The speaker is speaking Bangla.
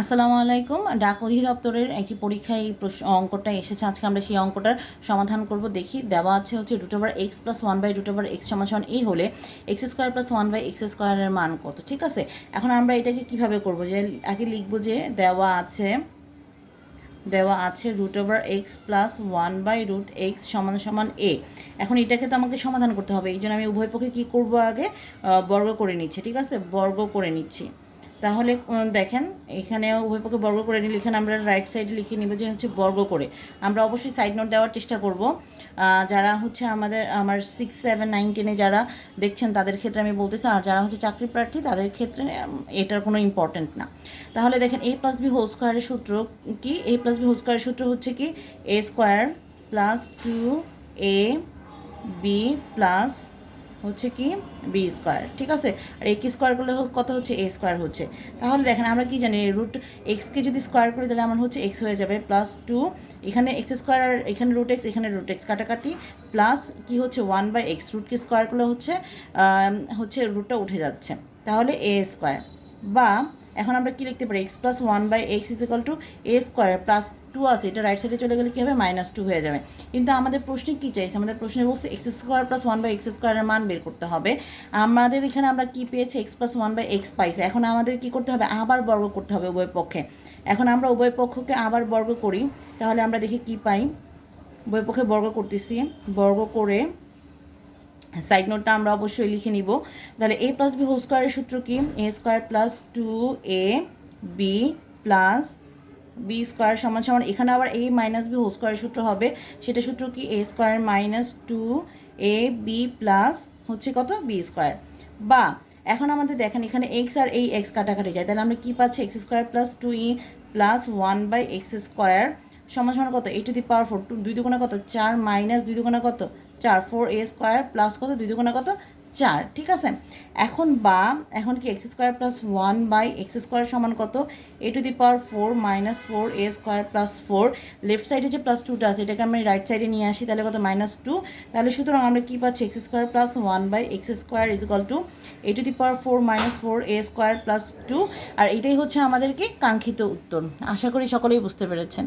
আসসালামু আলাইকুম। ডাক অধিদপ্তরের একটি পরীক্ষায় এই অঙ্কটা এসেছে। আজকে আমরা সেই অঙ্কটার সমাধান করব। দেখি, দেওয়া আছে হচ্ছে root over x plus one by root over x সমান এই হলে x square plus one by x স্কোয়ারের মান কত? ঠিক আছে? এখন আমরা এটাকে কীভাবে করব? যে আগে লিখব যে দেওয়া আছে দেওয়া আছে root over x plus one by root x সমান সমান এ এখন এটাকে তো আমাকে সমাধান করতে হবে। এই জন্য আমি উভয় পক্ষে কী করব আগে? বর্গ করে নিচ্ছি। ঠিক আছে? বর্গ করে নিচ্ছি। তাহলে দেখেন, এখানে উভয় পক্ষে বর্গ করে নিলে, এখানে আমরা রাইট সাইডে লিখে নিব যে হচ্ছে বর্গ করে। আমরা অবশ্যই সাইড নোট দেওয়ার চেষ্টা করব। যারা হচ্ছে আমাদের, আমার সিক্স সেভেন নাইন টেনে যারা দেখছেন, তাদের ক্ষেত্রে আমি বলতেছি, আর যারা হচ্ছে চাকরি প্রার্থী, তাদের ক্ষেত্রে এটার কোনো ইম্পর্টেন্ট না। তাহলে দেখেন এ প্লাস বি হোল স্কোয়ারের সূত্র কি? এ প্লাস বি হোল স্কোয়ারের সূত্র হচ্ছে কি? A square plus two a b plus হচ্ছে কি? বি স্কোয়ার ঠিক আছে? আর এক্স স্কোয়ার করলে কত হচ্ছে? এ স্কোয়ার হচ্ছে। তাহলে দেখেন, আমরা কি জানি রুট এক্সকে যদি স্কোয়ার করি, তাহলে আমার হচ্ছে এক্স হয়ে যাবে প্লাস টু এখানে এক্স স্কোয়ার এখানে রুট এক্স এখানে রুট এক্স কাটাকাটি। প্লাস কি হচ্ছে? ওয়ান বাই এক্স রুটকে স্কোয়ার করলে হচ্ছে হচ্ছে রুটটা উঠে যাচ্ছে। তাহলে এ স্কোয়ার বা এখন আমরা কি লিখতে পারি? X plus one by x is equal to a square plus two আছে। এটা রাইট সাইডে চলে গেলে কী হবে? মাইনাস টু হয়ে যাবে। কিন্তু আমাদের প্রশ্নে কী চাইছে? আমাদের প্রশ্নে বলছে x square plus one by x স্কোয়ারের মান বের করতে হবে। আমাদের এখানে আমরা কী পেয়েছি? X plus one by x পাইছে। এখন আমাদের কী করতে হবে? আবার বর্গ করতে হবে উভয় পক্ষে। এখন আমরা উভয় পক্ষকে আবার বর্গ করি। তাহলে আমরা দেখি কী পাই? উভয় পক্ষে বর্গ করতেছি। বর্গ করে সাইড নোটটা আমরা অবশ্যই লিখে নিব। তাহলে এ প্লাস বি হোল স্কোয়ারের সূত্র কি? A square plus two a b plus b square সমান সমান। এখানে আবার এ মাইনাস বি হোল স্কোয়ারের সূত্র হবে। সেটা সূত্র কি? A square minus two a b plus হচ্ছে কত? বি স্কোয়ার বা এখন আমাদের দেখেন, এখানে এক্স আর এই এক্স কাটাকাটি যায়। তাহলে আমরা কি পাচ্ছি? X square plus two e plus one by x square সমান সমান কত? A to the power four two দুই দুগুণা কত? চার মাইনাস দুই দুগুণা কত? চার ফোর এ স্কোয়ার প্লাস কত? দুই দুগুণা কত? চার, ঠিক আছে? এখন বা, এখন কি x square plus one by x square সমান কত? A to the power four minus four a square plus four left সাইডে যে প্লাস টুটা আছে, এটাকে আমি রাইট সাইডে নিয়ে আসি, তাহলে কত? মাইনাস টু তাহলে সুতরাং আমরা কী পাচ্ছি? X square plus one by x square is equal to a to the power four minus four a square plus two আর এটাই হচ্ছে আমাদেরকে কাঙ্ক্ষিত উত্তর। আশা করি সকলেই বুঝতে পেরেছেন।